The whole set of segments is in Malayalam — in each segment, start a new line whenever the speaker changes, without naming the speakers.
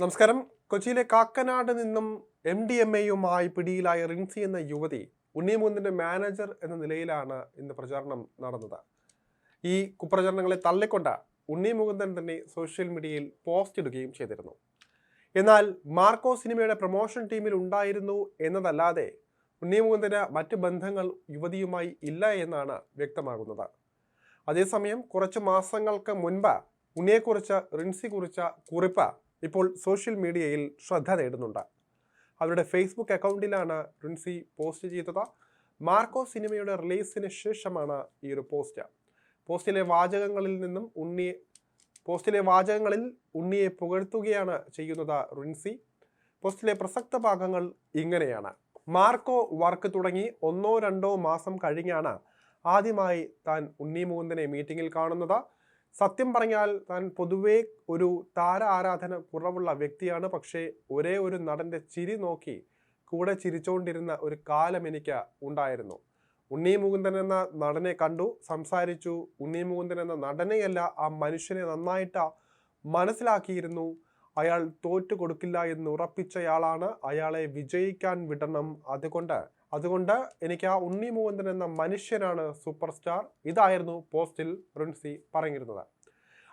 നമസ്കാരം. കൊച്ചിയിലെ കാക്കനാട് നിന്നും എം ഡി എം എയുമായി പിടിയിലായ റിൻസി എന്ന യുവതി ഉണ്ണിമുന്തിന്റെ മാനേജർ എന്ന നിലയിലാണ് ഇന്ന് പ്രചാരണം നടന്നത്. ഈ കുപ്രചരണങ്ങളെ തള്ളിക്കൊണ്ട് ഉണ്ണി മുകുന്ദൻ തന്നെ സോഷ്യൽ മീഡിയയിൽ പോസ്റ്റ് ഇടുകയും ചെയ്തിരുന്നു. എന്നാൽ മാർക്കോ സിനിമയുടെ പ്രൊമോഷൻ ടീമിൽ ഉണ്ടായിരുന്നു എന്നതല്ലാതെ ഉണ്ണി മുകുന്ദന് മറ്റ് ബന്ധങ്ങൾ യുവതിയുമായി ഇല്ല എന്നാണ് വ്യക്തമാകുന്നത്. അതേസമയം കുറച്ച് മാസങ്ങൾക്ക് മുൻപ് ഉണ്ണിയെക്കുറിച്ച് റിൻസി കുറിച്ച കുറിപ്പ് ഇപ്പോൾ സോഷ്യൽ മീഡിയയിൽ ശ്രദ്ധ നേടുന്നുണ്ട്. അവരുടെ ഫേസ്ബുക്ക് അക്കൗണ്ടിലാണ് റിൻസി പോസ്റ്റ് ചെയ്തത്. മാർക്കോ സിനിമയുടെ റിലീസിന് ശേഷമാണ് ഈ ഒരു പോസ്റ്റ്. പോസ്റ്റിലെ വാചകങ്ങളിൽ നിന്നും ഉണ്ണിയെ പോസ്റ്റിലെ വാചകങ്ങളിൽ ഉണ്ണിയെ പുകഴ്ത്തുകയാണ് ചെയ്യുന്നത് റിൻസി പോസ്റ്റിലെ പ്രസക്ത ഭാഗങ്ങൾ ഇങ്ങനെയാണ്. മാർക്കോ വർക്ക് തുടങ്ങി ഒന്നോ രണ്ടോ മാസം കഴിഞ്ഞാണ് ആദ്യമായി താൻ ഉണ്ണി മുകുന്ദനെ മീറ്റിംഗിൽ കാണുന്നത്. സത്യം പറഞ്ഞാൽ താൻ പൊതുവേ ഒരു താര ആരാധന കുറവുള്ള വ്യക്തിയാണ്. പക്ഷേ ഒരേ ഒരു നടന്റെ ചിരി നോക്കി കൂടെ ചിരിച്ചുകൊണ്ടിരുന്ന ഒരു കാലം എനിക്ക് ഉണ്ടായിരുന്നു. ഉണ്ണി മുകുന്ദൻ എന്ന നടനെ കണ്ടു സംസാരിച്ചു. ഉണ്ണി മുകുന്ദൻ എന്ന നടനെയല്ല ആ മനുഷ്യനെ നന്നായിട്ട് മനസ്സിലാക്കിയിരുന്നു. അയാൾ തോറ്റു കൊടുക്കില്ല എന്ന് ഉറപ്പിച്ചയാളാണ് അയാളെ വിജയിക്കാൻ വിടണം. അതുകൊണ്ട് അതുകൊണ്ട് എനിക്ക് ആ ഉണ്ണി മുകുന്ദൻ എന്ന മനുഷ്യനാണ് സൂപ്പർ സ്റ്റാർ ഇതായിരുന്നു പോസ്റ്റിൽ റിൻസി പറഞ്ഞിരുന്നത്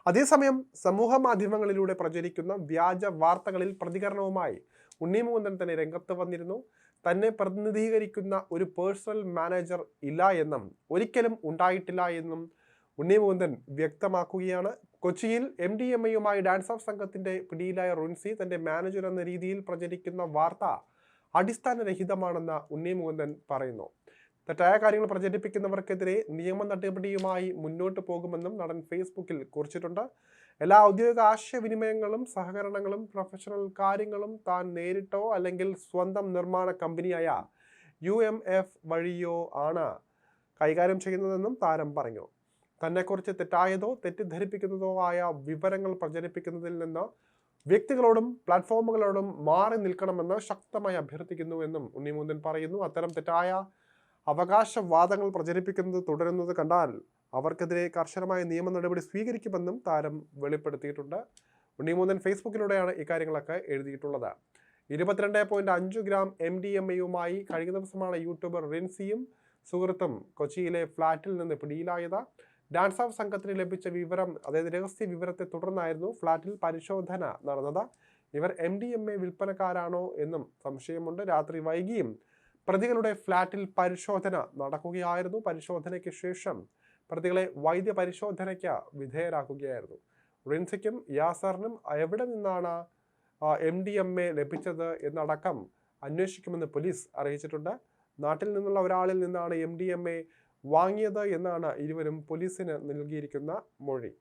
അതേസമയം സമൂഹ മാധ്യമങ്ങളിലൂടെ പ്രചരിക്കുന്ന വ്യാജ വാർത്തകളിൽ പ്രതികരണവുമായി ഉണ്ണി മുകുന്ദൻ തന്നെ രംഗത്ത് വന്നിരുന്നു. തന്നെ പ്രതിനിധീകരിക്കുന്ന ഒരു പേഴ്സണൽ മാനേജർ ഇല്ല എന്നും ഒരിക്കലും ഉണ്ടായിട്ടില്ല എന്നും ഉണ്ണി മുകുന്ദൻ വ്യക്തമാക്കുകയാണ്. കൊച്ചിയിൽ എം ഡി എം എയുമായി ഡാൻസ് ഓഫ് സംഘത്തിന്റെ പിടിയിലായ റുൻസി തന്റെ മാനേജർ എന്ന രീതിയിൽ പ്രചരിക്കുന്ന വാർത്ത അടിസ്ഥാനരഹിതമാണെന്ന് ഉണ്ണി മുകുന്ദൻ പറയുന്നു. തെറ്റായ കാര്യങ്ങൾ പ്രചരിപ്പിക്കുന്നവർക്കെതിരെ നിയമ നടപടിയുമായി മുന്നോട്ട് പോകുമെന്നും നടൻ ഫേസ്ബുക്കിൽ കുറിച്ചിട്ടുണ്ട്. എല്ലാ ഔദ്യോഗിക ആശയവിനിമയങ്ങളും സഹകരണങ്ങളും പ്രൊഫഷണൽ കാര്യങ്ങളും താൻ നേരിട്ടോ അല്ലെങ്കിൽ സ്വന്തം നിർമ്മാണ കമ്പനിയായ യു എം എഫ് വഴിയോ ആണ് കൈകാര്യം ചെയ്യുന്നതെന്നും താരം പറഞ്ഞു. തന്നെക്കുറിച്ച് തെറ്റായതോ തെറ്റിദ്ധരിപ്പിക്കുന്നതോ ആയ വിവരങ്ങൾ പ്രചരിപ്പിക്കുന്നതിൽ നിന്ന് വ്യക്തികളോടും പ്ലാറ്റ്ഫോമുകളോടും മാറി നിൽക്കണമെന്ന് ശക്തമായി അഭ്യർത്ഥിക്കുന്നു എന്നും ഉണ്ണിമുന്തൻ പറയുന്നു. അത്തരം തെറ്റായ അവകാശവാദങ്ങൾ പ്രചരിപ്പിക്കുന്നത് തുടരുന്നത് കണ്ടാൽ അവർക്കെതിരെ കർശനമായ നിയമ നടപടി സ്വീകരിക്കുമെന്നും താരം വെളിപ്പെടുത്തിയിട്ടുണ്ട്. ഉണ്ണിമൂന്നൻ ഫേസ്ബുക്കിലൂടെയാണ് ഇക്കാര്യങ്ങളൊക്കെ എഴുതിയിട്ടുള്ളത്. ഇരുപത്തിരണ്ട് പോയിന്റ് അഞ്ച് ഗ്രാം എം ഡി എം എയുമായി കഴിഞ്ഞ ദിവസമാണ് യൂട്യൂബർ റിൻസിയും സുഹൃത്തും കൊച്ചിയിലെ ഫ്ളാറ്റിൽ നിന്ന് പിടിയിലായത്. ഡാൻസ് ഓഫ് സംഘത്തിന് ലഭിച്ച വിവരം അതായത് രഹസ്യ വിവരത്തെ തുടർന്നായിരുന്നു ഫ്ളാറ്റിൽ പരിശോധന നടന്നത്. ഇവർ എം ഡി എം എ വിൽപ്പനക്കാരാണോ എന്നും സംശയമുണ്ട്. രാത്രി വൈകിയും പ്രതികളുടെ ഫ്ളാറ്റിൽ പരിശോധന നടക്കുകയായിരുന്നു. പരിശോധനയ്ക്ക് ശേഷം പ്രതികളെ വൈദ്യ പരിശോധനയ്ക്ക് വിധേയരാക്കുകയായിരുന്നു. റിൻസിക്കും യാസറിനും എവിടെ നിന്നാണ് എം ഡി എം എ ലഭിച്ചത് എന്നടക്കം അന്വേഷിക്കുമെന്ന് പോലീസ് അറിയിച്ചിട്ടുണ്ട്. നാട്ടിൽ നിന്നുള്ള ഒരാളിൽ നിന്നാണ് എം ഡി എം എ വാങ്ങിയത് എന്നാണ് ഇരുവരും പോലീസിന് നൽകിയിരിക്കുന്ന മൊഴി.